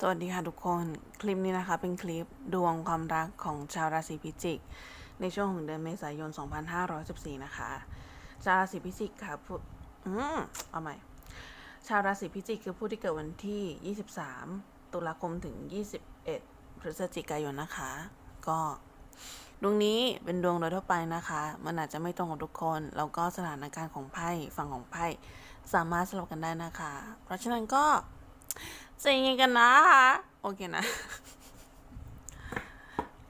สวัสดีค่ะทุกคน คลิปนี้นะคะเป็นคลิปดวงความรักของชาวราศีพิจิก ในช่วงของเดือนเมษายน 2514 นะคะ ชาวราศีพิจิกค่ะผู้อืมเอาใหม่ ชาวราศีพิจิกคือผู้ที่เกิดวันที่ 23 ตุลาคมถึง 21 พฤศจิกายนนะคะ ก็ดวงนี้เป็นดวงโดยทั่วไปนะคะ มันอาจจะไม่ตรงกับทุกคน แล้วก็สถานการณ์ของไพ่ฝั่งของไพ่สามารถสลับกันได้นะคะ เพราะฉะนั้นก็ ใจเย็นกันนะคะโอเคนะ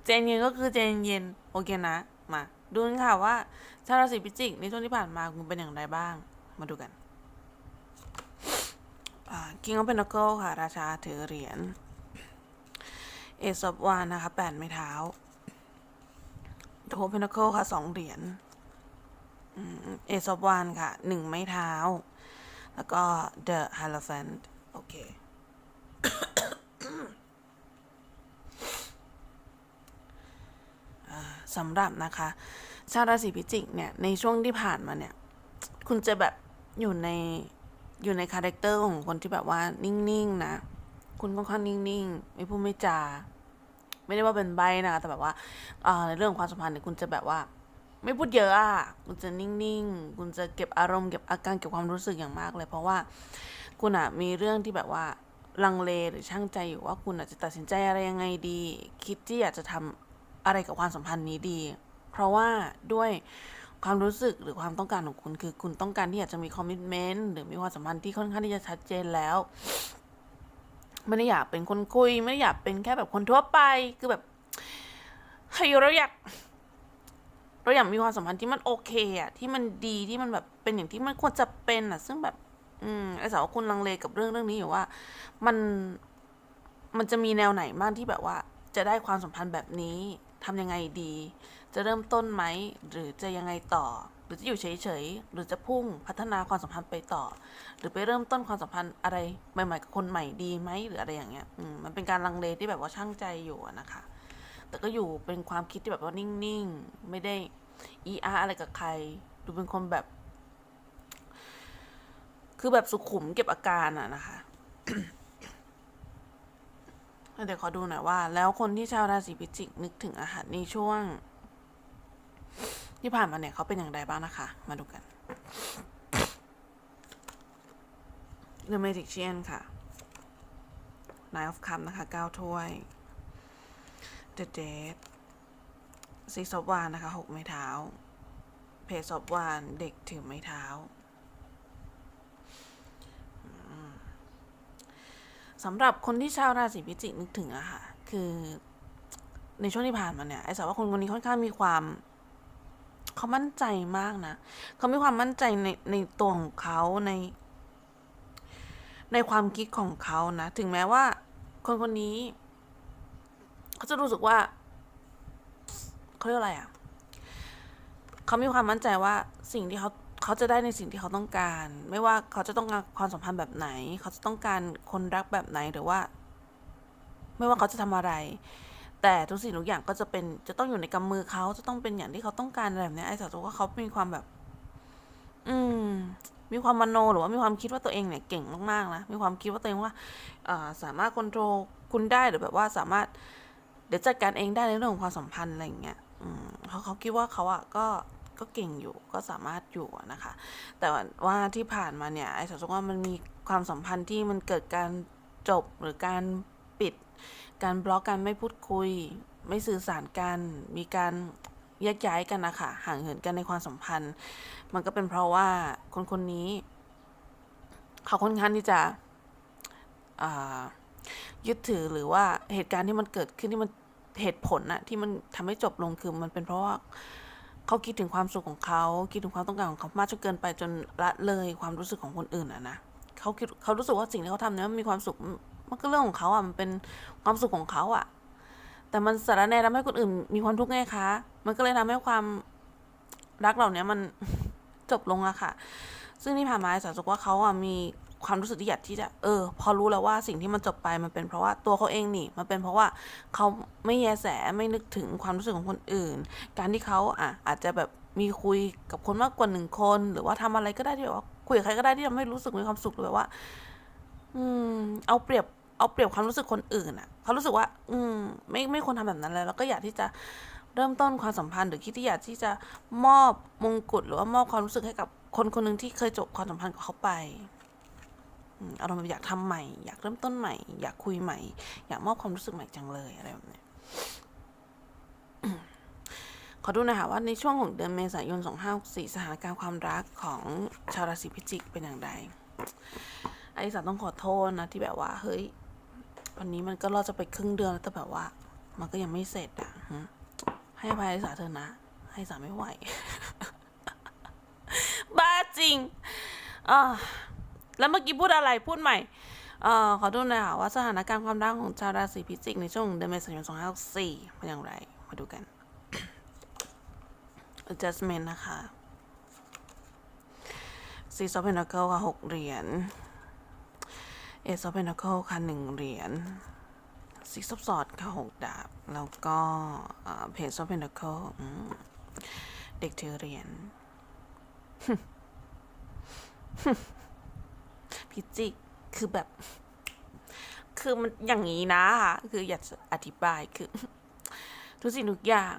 ใจเย็นก็คือใจนเย็น โอเคนะ มาดูกันค่ะว่าชาวราศีพิจิกในช่วงที่ผ่านมาคุณเป็นอย่างไรบ้าง มาดูกันอ่า King of Pentacle ค่ะ ราชาถือเหรียญ Ace of Wands นะคะแปดไม้เท้า Two of Pentacle ค่ะสองเหรียญเอืม Ace of Wands ค่ะหนึ่งไม้เท้า แล้วก็ The Hierophant โอเค สำหรับนะคะ ชาวราศีพิจิกเนี่ย ในช่วงที่ผ่านมาเนี่ย คุณจะแบบอยู่ในอยู่ในคาแรคเตอร์ของคนที่แบบว่านิ่ง ๆ นะ คุณค่อนข้างนิ่ง ๆ ไม่พูดไม่จา ไม่ได้ว่าเป็นใบนะคะแต่แบบว่าในเรื่องของความสัมพันธ์เนี่ยคุณจะแบบว่า ไม่พูดเยอะอะคุณจะนิ่ง ๆ คุณจะเก็บอารมณ์เก็บอาการเก็บความรู้สึกอย่างมากเลย เพราะว่าคุณอะมีเรื่องที่แบบว่า ลังเลหรือช่างใจอยู่ว่าคุณอาจจะตัดสินใจอะไรยังไงดี คิดที่อยากจะทำอะไรกับความสัมพันธ์นี้ดี เพราะว่าด้วยความรู้สึกหรือความต้องการของคุณคือคุณต้องการที่อยากจะมีคอมมิชเมนต์หรือมีความสัมพันธ์ที่ค่อนข้างที่จะชัดเจนแล้วไม่ได้อยากเป็นคนคุย ไม่ได้อยากเป็นแค่แบบคนทั่วไปคือแบบเฮ้ยเราอยากเราอยากมีความสัมพันธ์ที่มันโอเคอะที่มันดีที่มันแบบเป็นอย่างที่มันควรจะเป็นอะซึ่งแบบ อืมไอ้สาวว่าคุณลังเลกับเรื่องเรื่องนี้อยู่ว่า มันมันจะมีแนวไหนบ้างที่แบบว่า จะได้ความสัมพันธ์แบบนี้ทำยังไงดี จะเริ่มต้นไหมหรือจะยังไงต่อ หรือจะอยู่เฉยๆหรือจะพุ่งพัฒนาความสัมพันธ์ไปต่อ หรือไปเริ่มต้นความสัมพันธ์อะไรใหม่ๆกับคนใหม่ดีไหมหรืออะไรอย่างเงี้ยอืมมันเป็นการลังเลที่แบบว่าช่างใจอยู่นะคะ แต่ก็อยู่เป็นความคิดที่แบบว่านิ่งๆไม่ได้อีอาอะไรกับใคร ดูเป็นคนแบบ คือแบบสุขุมเก็บอาการอะนะคะเดี๋ยวขอดูหน่อยว่า แล้วคนที่ชาวราศีพิจิกนึกถึงอาหารในช่วง ที่ผ่านมาเนี่ยเขาเป็นอย่างไรบ้างนะคะ มาดูกัน The Magician ค่ะ Nine of Cups นะคะเก้าถ้วย The Dead ซีซอบวานนะคะหกไม้เท้าเพจซอบวานเด็กถือไม้เท้า สำหรับคนที่ชาวราศีพิจิกนึกถึงอะค่ะ คือในช่วงที่ผ่านมาเนี่ยไอ้สาวว่าคนคนนี้ค่อนข้างมีความเขามั่นใจมากนะเขามีความมั่นใจในในตัวของเขาใน ในความคิดของเขานะ ถึงแม้ว่า คนคนนี้เขาจะรู้สึกว่าเขาเรียกอะไรอะเขามีความมั่นใจว่าสิ่งที่เขา เขาจะได้ในสิ่งที่เขาต้องการ ไม่ว่าเขาจะต้องการความสัมพันธ์แบบไหน เขาจะต้องการคนรักแบบไหนหรือว่า ไม่ว่าเขาจะทำอะไร แต่ทุกสิ่งทุกอย่างก็จะเป็นจะต้องอยู่ในกำมือเขาจะต้องเป็นอย่างที่เขาต้องการอะไรแบบเนี้ยไอ้สาวตัวว่าเขามีความแบบ อืม มีความมโนหรือว่ามีความคิดว่าตัวเองเนี่ยเก่งมากๆนะมีความคิดว่าตัวเองว่าสามารถควบคุมคุณได้หรือแบบว่าสามารถเดี๋ยวจัดการเองได้ในเรื่องของความสัมพันธ์อะไรอย่างเงี้ยเขาเขาคิดว่าเขาอะก็ ก็เก่งอยู่ก็สามารถอยู่นะคะ แต่ว่าที่ผ่านมาเนี่ยไอ้สาวว่ามันมีความสัมพันธ์ที่มันเกิดการจบหรือการปิด การบล็อกกันไม่พูดคุย ไม่สื่อสารกัน มีการแยกย้ายกันนะคะห่างเหินกันในความสัมพันธ์ มันก็เป็นเพราะว่าคนคนนี้ เขาค่อนข้างที่จะยึดถือหรือว่าเหตุการณ์ที่มันเกิดขึ้นที่มันเหตุผลนะที่มันทำให้จบลงคือมันเป็นเพราะว่า เขาคิดถึงความสุขของเขา คิดถึงความต้องการของเขามากจนเกินไปจนละเลยความรู้สึกของคนอื่นอะนะเขาคิดเขารู้สึกว่าสิ่งที่เขาทำเนี่ยมันมีความสุขมันก็เรื่องของเขาอะมันเป็นความสุขของเขาอะ แต่มันสารแนทำให้คนอื่น มีความทุกข์ไงคะ มันก็เลยทำให้ความรักเหล่านี้มันจบลงอะค่ะ ซึ่งที่ผ่านมาสาวรู้สึกว่าเขาอะมี ความรู้สึกที่อยากที่จะเออ พอรู้แล้วว่าสิ่งที่มันจบไปมันเป็นเพราะว่าตัวเขาเองนี่มันเป็นเพราะว่าเขาไม่แยแสไม่นึกถึงความรู้สึกของคนอื่น การที่เขาอะอาจจะแบบมีคุยกับคนมากกว่าหนึ่งคน หรือว่าทำอะไรก็ได้ที่แบบว่าคุยกับใครก็ได้ที่ทำให้รู้สึกมีความสุขหรือแบบว่า อืม เอาเปรียบเอาเปรียบความรู้สึกคนอื่นอะเขารู้สึกว่า อืม ไม่ไม่ควรทำแบบนั้นเลยแล้วก็อยากที่จะเริ่มต้นความสัมพันธ์หรือคิดที่อยากที่จะมอบมงกุฎหรือว่ามอบความรู้สึกให้กับคนคนหนึ่งที่เคยจบความสัมพันธ์กับเขาไป อารมณ์แบบอยากทำใหม่ อยากเริ่มต้นใหม่ อยากคุยใหม่ อยากมอบความรู้สึกใหม่จังเลยอะไรแบบนี้ขอดูนะคะว่าในช่วงของเดือนเมษายน 2564สถานการณ์ความรักของชาวราศีพิจิกเป็นอย่างไรไอสาต้องขอโทษนะที่แบบว่า เฮ้ย วันนี้มันก็รอจะไปครึ่งเดือนแล้วแต่แบบว่า มันก็ยังไม่เสร็จอะให้อภัยไอสาเธอนะ ให้สาไม่ไหว บ้าจริงอ่า แล้วเมื่อกี้พูดอะไรพูดใหม่เอ่อขอดูหน่อยค่ะว่าสถานการณ์ความรักของชาวราศีพิจิกในช่วงเดือนเมษายน2564เป็นอย่างไร มาดูกัน adjustment นะคะ Six of Pentacles ค่ะหกเหรียญ Ace of Pentacles ค่ะหนึ่งเหรียญ Six of Swords ค่ะหกดาบ แล้วก็เอ่อ Page of Pentacles อืมเด็กถือเหรียญ พิจิก คือแบบ คือมันอย่างนี้นะค่ะ คืออยากอธิบายคือ ทุกสิ่งทุกอย่าง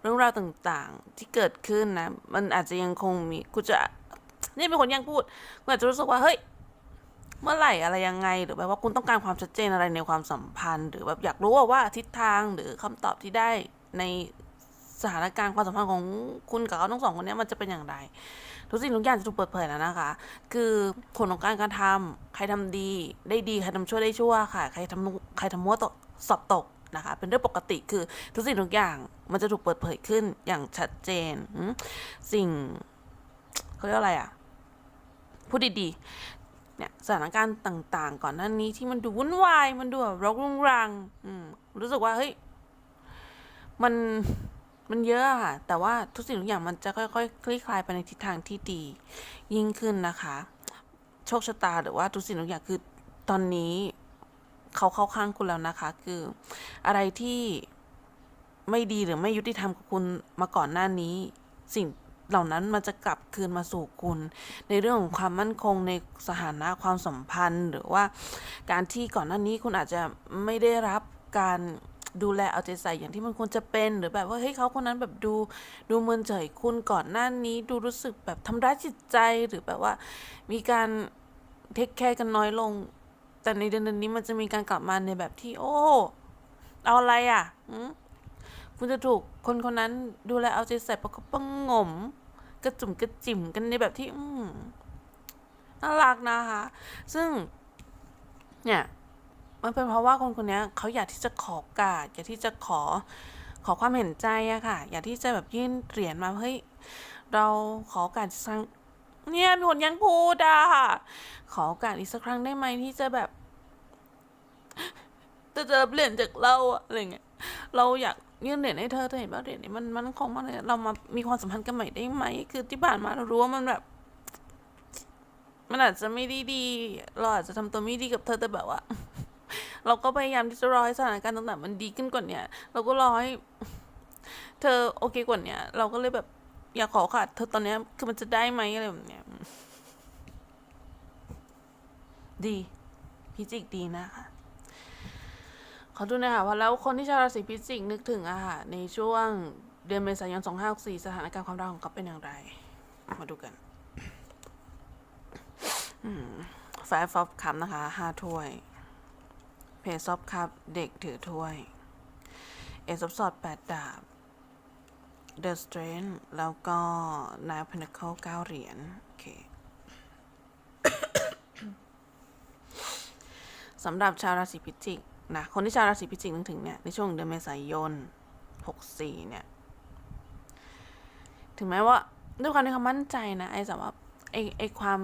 เรื่องราวต่างๆ ที่เกิดขึ้นนะ มันอาจจะยังคงมีกูจะนี่เป็นคนยังพูดกูอาจจะรู้สึกว่าเฮ้ยเมื่อไหร่อะไรยังไงหรือแบบว่าคุณต้องการความชัดเจนอะไรในความสัมพันธ์ หรือแบบอยากรู้ว่าว่าทิศทางหรือคำตอบที่ได้ในสถานการณ์ความสัมพันธ์ของคุณกับเขาทั้งสองคนนี้มันจะเป็นอย่างไร ทุกสิ่งทุกอย่างจะถูกเปิดเผยแล้วนะคะ คือผลของการการทำใครทำดีได้ดี ใครทำชั่วได้ชั่วค่ะ ใครทำใครทำมั่วตกสอบตกนะคะ เป็นเรื่องปกติคือทุกสิ่งทุกอย่างมันจะถูกเปิดเผยขึ้นอย่างชัดเจน สิ่งเขาเรียกว่าอะไรอะพูดดีๆเนี่ยสถานการณ์ต่างๆ ก่อนหน้านี้ที่มันดูวุ่นวาย มันดูแบบรกรุงรัง อืมรู้สึกว่าเฮ้ยมัน มันเยอะค่ะ แต่ว่าทุกสิ่งทุกอย่างมันจะค่อยๆ คลี่คลายไปในทิศทางที่ดี ยิ่งขึ้นนะคะ โชคชะตาหรือว่าทุกสิ่งทุกอย่างคือตอนนี้เขาเข้าข้างคุณแล้วนะคะ คืออะไรที่ไม่ดีหรือไม่ยุติธรรมกับคุณมาก่อนหน้านี้ สิ่งเหล่านั้นมันจะกลับคืนมาสู่คุณ ในเรื่องของความมั่นคงในสถานะความสัมพันธ์ หรือว่าการที่ก่อนหน้านี้คุณอาจจะไม่ได้รับการ ดูแลเอาใจใส่อย่างที่มันควรจะเป็นหรือแบบว่าเฮ้ยเขาคนนั้นแบบดูดูเมินเฉยคุณก่อนหน้านี้ ดูรู้สึกแบบทำร้ายจิตใจหรือแบบว่า มีการเทคแคร์กันน้อยลง แต่ในเดือนนี้มันจะมีการกลับมาในแบบที่ โอ้เอาอะไรอะคุณจะถูกคนคนนั้นดูแลเอาใจใส่ประคบประงม กระจุ่มกระจิ่มกันในแบบที่ อืน่ารักนะคะ ซึ่ง เนี่ย มันเป็นเพราะว่าคนคนนี้เขาอยากที่จะขอกาสอยากที่จะขอขอความเห็นใจอะค่ะ อยากที่จะแบบยื่นเหรียญมาเฮ้ยเราขอกาสสักเนี่ยมีคนยังพูดอะขอโอกาสอีกสักครั้งได้ไหมที่จะแบบจะจอเหรียญจากเราอะอะไรเงี้ยเราอยากยื่นเหรียญให้เธอเธอเห็นว่าเหรียญนี้มันมันคงมากเลยเรามามีความสัมพันธ์กันใหม่ได้ไหมคือที่ผ่านมาเรารู้ว่ามันแบบ มันอาจจะไม่ด้ดี เราอาจจะทำตัวไม่ดีกับเธอแต่แบบว่า เราก็พยายามที่จะรอให้สถานการณ์ต่างๆมันดีขึ้นกว่าเนี้ยเราก็รอให้เธอโอเคกว่าเนี้ยเราก็เลยแบบอยากขอค่ะเธอตอนนี้คือมันจะได้ไหมอะไรแบบเนี้ยดีพิจิกดีนะคะขอดูนะคะว่าแล้วคนที่ชาวราศีพิจิกนึกถึงอะค่ะในช่วงเดือนเมษายน 2564 สถานการณ์ความรักของเขาเป็นอย่างไร มาดูกันแฟฟอฟคัพนะคะห้าถ้วย เพซอฟคัพเด็กถือถ้วย เอซอฟสอดแปดดาบเดอะสเตรนแล้วก็นายพนเคิลเก้าเหรียญ โอเคสำหรับชาวราศีพิจิกนะ คนที่ชาวราศีพิจิกนึกถึงเนี่ย ในช่วงเดือนเมษายน 64 เนี่ย ถึงแม้ว่าด้วยความที่เขามั่นใจนะ ไอ้สำหรับไอ้ไอ้ความ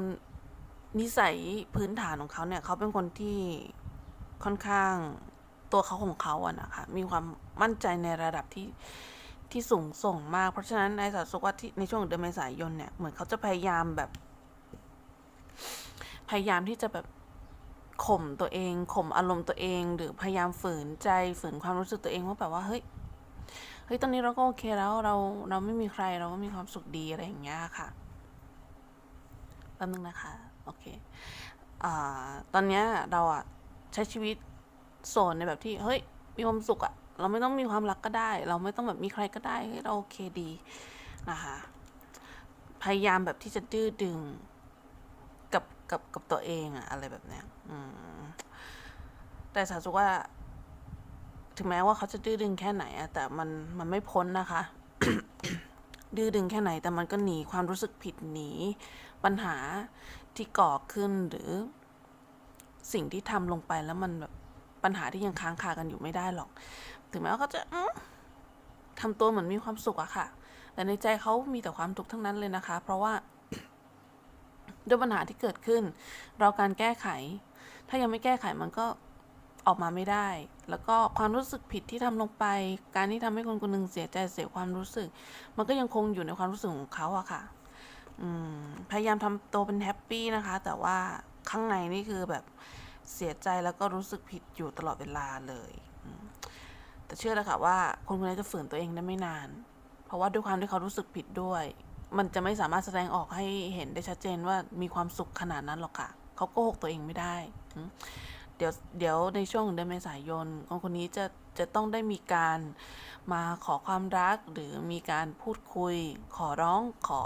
นิสัยพื้นฐานของเขาเนี่ย เขาเป็นคนที่ ค่อนข้างตัวเขาของเขาอะนะคะ มีความมั่นใจในระดับที่ที่สูงส่งมาก เพราะฉะนั้นไอ้สาวสุว่าที่ในช่วงเดือนเมษายนเนี่ย เหมือนเขาจะพยายามแบบ พยายามที่จะแบบข่มตัวเองข่มอารมณ์ตัวเอง หรือพยายามฝืนใจฝืนความรู้สึกตัวเองว่าแบบว่าเฮ้ยเฮ้ยตอนนี้เราก็โอเคแล้วเราเราไม่มีใครเราก็มีความสุขดีอะไรอย่างเงี้ยค่ะแป๊บนึงนะคะ โอเคอตอนเนี้ยเราอะ ใช้ชีวิตโสดในแบบที่เฮ้ยมีความสุขอะเราไม่ต้องมีความรักก็ได้ เราไม่ต้องแบบมีใครก็ได้เฮ้เราโอเคดีนะคะพยายามแบบที่จะดื้อดึงกับกับกับตัวเองอะอะไรแบบเนี้ยอืมแต่สาสุว่า ถึงแม้ว่าเขาจะดื้อดึงแค่ไหนอะแต่มันมันไม่พ้นนะคะ ดื้อดึงแค่ไหน แต่มันก็หนีความรู้สึกผิดหนีปัญหาที่ก่อขึ้นหรือ สิ่งที่ทำลงไปแล้วมันแบบปัญหาที่ยังค้างคากันอยู่ไม่ได้หรอก ถึงแม้ว่าเขาจะอื้อทำตัวเหมือนมีความสุขอะค่ะ แต่ในใจเขามีแต่ความทุกข์ทั้งนั้นเลยนะคะ เพราะว่าด้วยปัญหาที่เกิดขึ้น เราการแก้ไข ถ้ายังไม่แก้ไขมันก็ออกมาไม่ได้ แล้วก็ความรู้สึกผิดที่ทำลงไป การที่ทำให้คนคนหนึ่งเสียใจเสียความรู้สึก มันก็ยังคงอยู่ในความรู้สึกของเขาอะค่ะพยายามทำตัวเป็นแฮปปี้นะคะ แต่ว่า ข้างในนี่คือแบบเสียใจแล้วก็รู้สึกผิดอยู่ตลอดเวลาเลย แต่เชื่อเลยค่ะว่าคนคนนี้จะฝืนตัวเองได้ไม่นาน เพราะว่าด้วยความที่เขารู้สึกผิดด้วย มันจะไม่สามารถแสดงออกให้เห็นได้ชัดเจนว่ามีความสุขขนาดนั้นหรอกค่ะ เขาโกหกตัวเองไม่ได้ เดี๋ยวเดี๋ยวในช่วงเดือนเมษายนคนคนนี้จะจะต้องได้มีการมาขอความรักหรือมีการพูดคุย ขอร้องขอ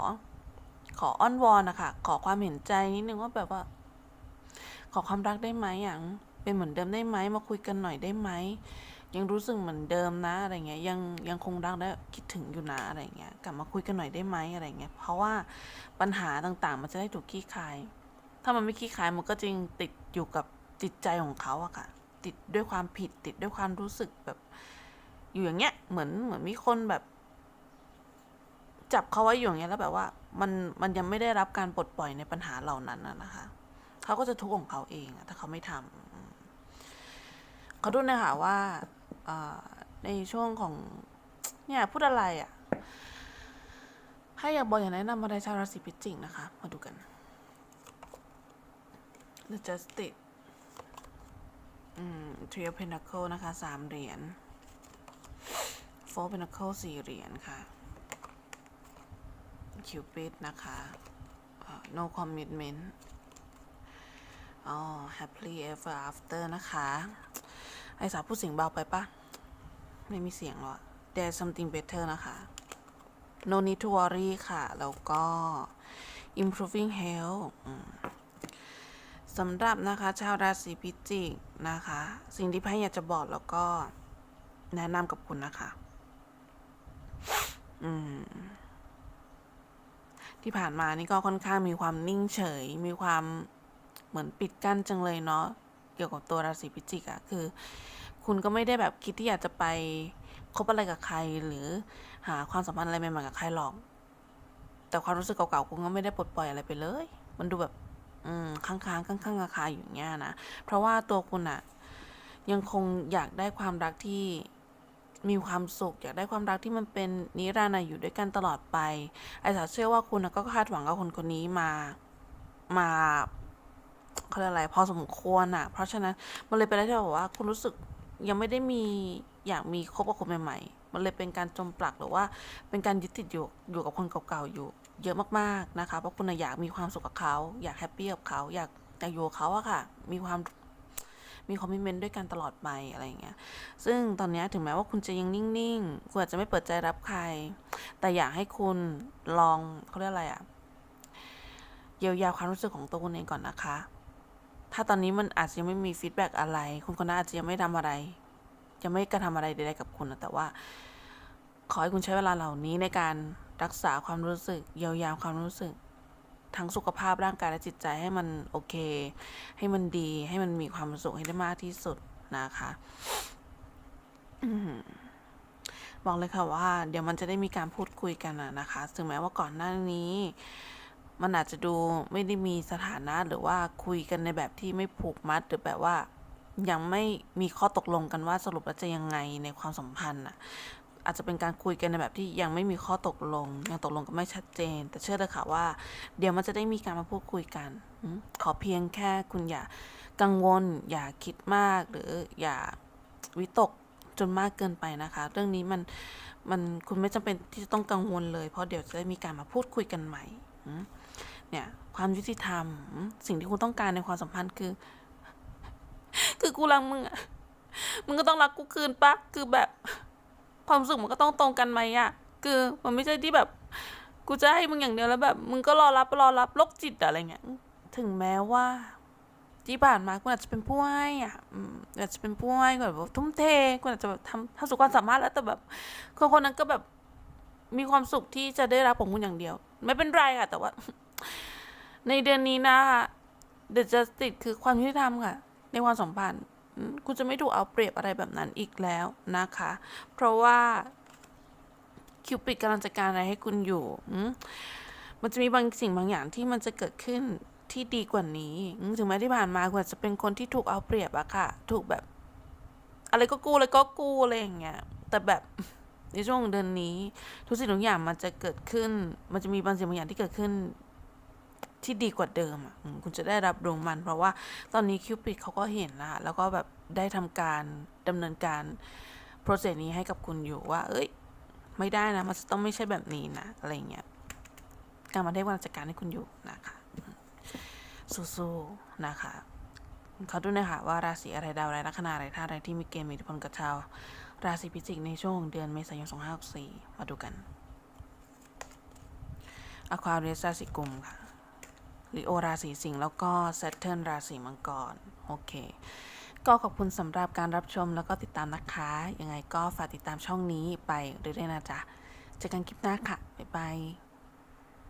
ขออ้อนวอนนะคะขอความเห็นใจนิดนึงว่าแบบว่า ขอความรักได้ไหมอย่างเป็นเหมือนเดิมได้ไหมมาคุยกันหน่อยได้ไหมยังรู้สึกเหมือนเดิมนะอะไรเงี้ยยังยังคงรักและคิดถึงอยู่นะอะไรเงี้ยกลับมาคุยกันหน่อยได้ไหมอะไรเงี้ยเพราะว่าปัญหาต่างๆ มันจะได้ถูกคลี่คลาย ถ้ามันไม่คลี่คลายมันก็จริงติดอยู่กับจิตใจของเขาอะค่ะ ติดด้วยความผิดติดด้วยความรู้สึกแบบ อยู่อย่างเงี้ยเหมือนเหมือนมีคนแบบ จับเขาไว้อยู่อย่างเงี้ยแล้วแบบว่า มันมันยังไม่ได้รับการปลดปล่อยในปัญหาเหล่านั้นนะคะ เขาก็จะทุกข์ของเขาเองถ้าเขาไม่ทำเขาดูนะคะว่าในช่วงของเนี่ยพูดอะไรอะ่ะให้อยากบอกอย่างแนะนำมาในชาวราศีพิจิกนะคะ มาดูกัน The Justice อืม Three of Pentacles นะคะสามเหรียญ Four of Pentacles สี่เหรียญค่ะ Cupid นะคะ No Commitment อ๋อ Happily Ever After นะคะ ไอสาวพูดเสียงเบาไปปะไม่มีเสียงหรอ There's something better นะคะ No need to worry ค่ะ แล้วก็ improving health สำหรับนะคะ ชาวราศีพิจิกนะคะ สิ่งที่ไพ่อยากจะบอกแล้วก็แนะนำกับคุณนะคะ อืม ที่ผ่านมานี่ก็ค่อนข้างมีความนิ่งเฉย มีความ เหมือนปิดกั้นจังเลยเนาะเกี่ยวกับตัวราศีพิจิกอะคือ คุณก็ไม่ได้แบบคิดที่อยากจะไปคบอะไรกับใครหรือหาความสัมพันธ์อะไรใหม่ๆกับใครหรอก แต่ความรู้สึกเก่าๆคุณก็ไม่ได้ปลดปล่อยอะไรไปเลย มันดูแบบอืมค้างๆค้างๆคาๆอยู่อย่างเงี้ยนะเพราะว่าตัวคุณอะยังคงอยากได้ความรักที่มีความสุข อยากได้ความรักที่มันเป็นนิรันดร์อยู่ด้วยกันตลอดไปไอ้สาวเชื่อว่าคุณก็คาดหวังกับคนคนนี้มา มา เขาเรียกอะไรพอสมควรอะ เพราะฉะนั้นมันเลยเป็นอะไรที่แบบว่า คุณรู้สึกยังไม่ได้มีอยากมีคบกับคนใหม่ ๆ มันเลยเป็นการจมปลักหรือว่าเป็นการยึดติดอยู่อยู่กับคนเก่าๆอยู่ เยอะมากๆนะคะ เพราะคุณอยากมีความสุขกับเขาอยากแฮปปี้กับเขาอยากอยากอยู่กับเขาอะค่ะ มีความมีคอมมิชเมนต์ด้วยกันตลอดไปอะไรอย่างเงี้ย ซึ่งตอนนี้ถึงแม้ว่าคุณจะยังนิ่งๆ คุณอาจจะไม่เปิดใจรับใคร แต่อยากให้คุณลองเขาเรียกอะไรอะเยียวยาความรู้สึกของตัวคุณเองก่อนนะคะ ถ้าตอนนี้มันอาจจะยังไม่มีฟีดแบ็กอะไร คุณคนนั้นอาจจะยังไม่ทำอะไร ยังไม่กระทำอะไรใดๆกับคุณนะแต่ว่า ขอให้คุณใช้เวลาเหล่านี้ในการรักษาความรู้สึก เยียวยาความรู้สึก ทั้งสุขภาพร่างกายและจิตใจให้มันโอเค ให้มันดี ให้มันมีความสุขให้ได้มากที่สุดนะคะบอกเลยค่ะว่า เดี๋ยวมันจะได้มีการพูดคุยกันนะคะถึงแม้ว่าก่อนหน้านี้ มันอาจจะดูไม่ได้มีสถานะหรือว่าคุยกันในแบบที่ไม่ผูกมัดหรือแบบว่า ยังไม่มีข้อตกลงกันว่าสรุปแล้วจะยังไงในความสัมพันธ์อะอาจจะเป็นการคุยกันในแบบที่ยังไม่มีข้อตกลง ยังตกลงกันไม่ชัดเจน แต่เชื่อเลยค่ะว่า เดี๋ยวมันจะได้มีการมาพูดคุยกันขอเพียงแค่คุณอย่ากังวล อย่าคิดมาก หรืออย่าวิตกจนมากเกินไปนะคะ เรื่องนี้มันมันคุณไม่จำเป็นที่จะต้องกังวลเลย เพราะเดี๋ยวจะได้มีการมาพูดคุยกันใหม่ เนี่ย ความยุติธรรม สิ่งที่คุณต้องการในความสัมพันธ์คือ คือกูรักมึงอะมึงก็ต้องรักกูคืนปะคือแบบ ความรู้สึกมันก็ต้องตรงกันไหมอะคือมันไม่ใช่ที่แบบ กูจะให้มึงอย่างเดียวแล้วแบบ มึงก็รอรับรอรับโรคจิตอะไรเงี้ยถึงแม้ว่าที่ผ่านมากูอาจจะเป็นผู้ให้อะอาจจะเป็นผู้ให้กูแบบทุ่มเทกูอาจจะแบบทำทำสุดความสามารถแล้วแต่แบบคนคนนั้นก็แบบมีความสุขที่จะได้รับของคุณอย่างเดียว ไม่เป็นไรค่ะแต่ว่า ในเดือนนี้นะคะเด e จะติดคือความยุติธรรมค่ะ ในความสัมพันธ์คุณจะไม่ถูกเอาเปรียบอะไรแบบนั้นอีกแล้วนะคะ เพราะว่าคิวปิดกำลังจัดการอะไรให้คุณอยู่ มันจะมีบางสิ่งบางอย่างที่มันจะเกิดขึ้นที่ดีกว่านี้ ถึงแม้ที่ผ่านมาคุณอาจจะเป็นคนที่ถูกเอาเปรียบอะค่ะ ถูกแบบ อะไรก็กูอะไรก็กูอะไรอย่างเงี้ย แต่แบบในช่วงเดือนนี้ ทุกสิ่งทุกอย่างมันจะเกิดขึ้น มันจะมีบางสิ่งบางอย่างที่เกิดขึ้น ที่ดีกว่าเดิมอะคุณจะได้รับรู้มัน เพราะว่าตอนนี้คิวปิดเขาก็เห็นละแล้วก็แบบได้ทำการดำเนินการโปรเซสนี้ให้กับคุณอยู่ว่า เอ้ย ไม่ได้นะ มันจะต้องไม่ใช่แบบนี้นะ อะไรเงี้ยการมาได้วันจัดการให้คุณอยู่นะคะสู้ๆนะคะเขาดูนะคะว่าราศีอะไรดาวอะไรลัคนาอะไรธาตุอะไรที่มีเกณฑ์มีอิทธิพลกับชาวราศีพิจิกในช่วงเดือนเมษายน2564มาดูกันอควาเรียสราศีกุมค่ะ ลิโอราศีสิงห์แล้วก็เซตเทิลราศีมังกร โอเค ก็ขอบคุณสำหรับการรับชมแล้วก็ติดตามนะคะ ยังไงก็ฝากติดตามช่องนี้ไปเรื่อยๆนะจ๊ะ เจอกันคลิปหน้าค่ะ บ๊ายบาย